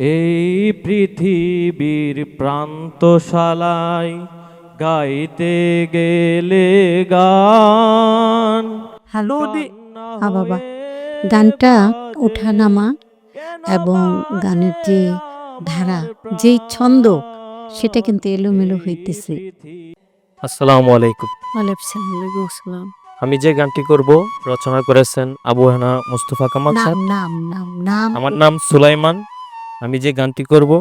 এই পৃথিবীর প্রান্তশালায় গাইতে গেলে গান হ্যালো হ্যাঁ বাবা। গানটা ওঠানামা এবং গানের যে ধারা, যেই ছন্দ, সেটা কিন্তু এলোমেলো হইতেছে। আসসালামু আলাইকুম ওয়ালাইকুম আসসালাম। আমি যে গানটি করব রচনা করেছেন আবু হানা মুস্তফা কামাল নাম স্যার নাম নাম নাম। আমার নাম সুলাইমান। আমি যে গানটি করব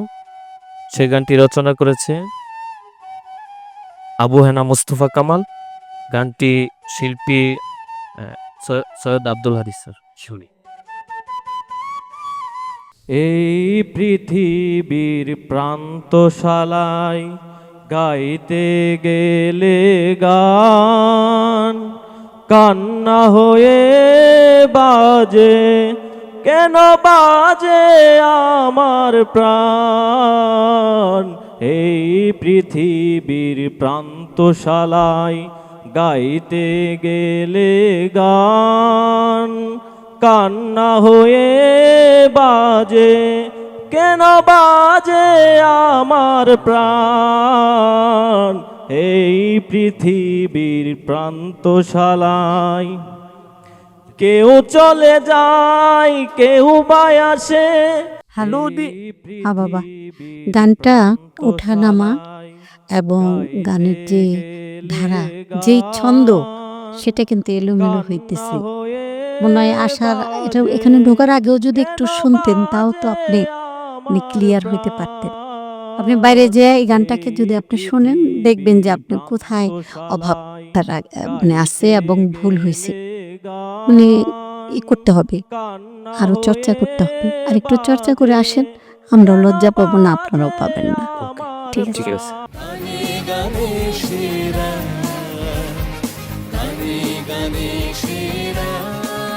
সেই গানটি রচনা করেছে আবু হেনা মুস্তফা কামাল। গানটি শিল্পী সৈয়দ আব্দুল হাদিস স্যার। শুনি। এই পৃথিবীর প্রান্তশালায় গাইতে গেলে গান কান্না হয়ে বাজে কেন বাজে আমার প্রাণ? এই পৃথিবীর প্রান্তশালায় গাইতে গেলে গান, কান্না হয়ে বাজে। কেন বাজে আমার প্রাণ? এই পৃথিবীর প্রান্তশালায় কেউ চলে যায় কেউ বাই আসে। হ্যালো দি- হ্যাঁ বাবা, গানটা ওঠানামা এবং গানের যে ধারা, যেই ছন্দ, সেটা কিন্তু এলোমেলো হইতেছে। মনে হয় আসার এটা এখানে ঢোকার আগেও যদি একটু শুনতেন তাও তো আপনি মানে ক্লিয়ার হইতে পারতেন। আপনি বাইরে যেয়ে এই গানটাকে যদি আপনি শোনেন দেখবেন যে আপনি কোথায় অভাব তার মানে আছে এবং ভুল হয়েছে মানে ই করতে হবে আরও চর্চা করতে হবে। আর একটু চর্চা করে আসেন আমরা লজ্জা পাবো না আপনারাও পাবেন না। ঠিক আছে। গানে গানে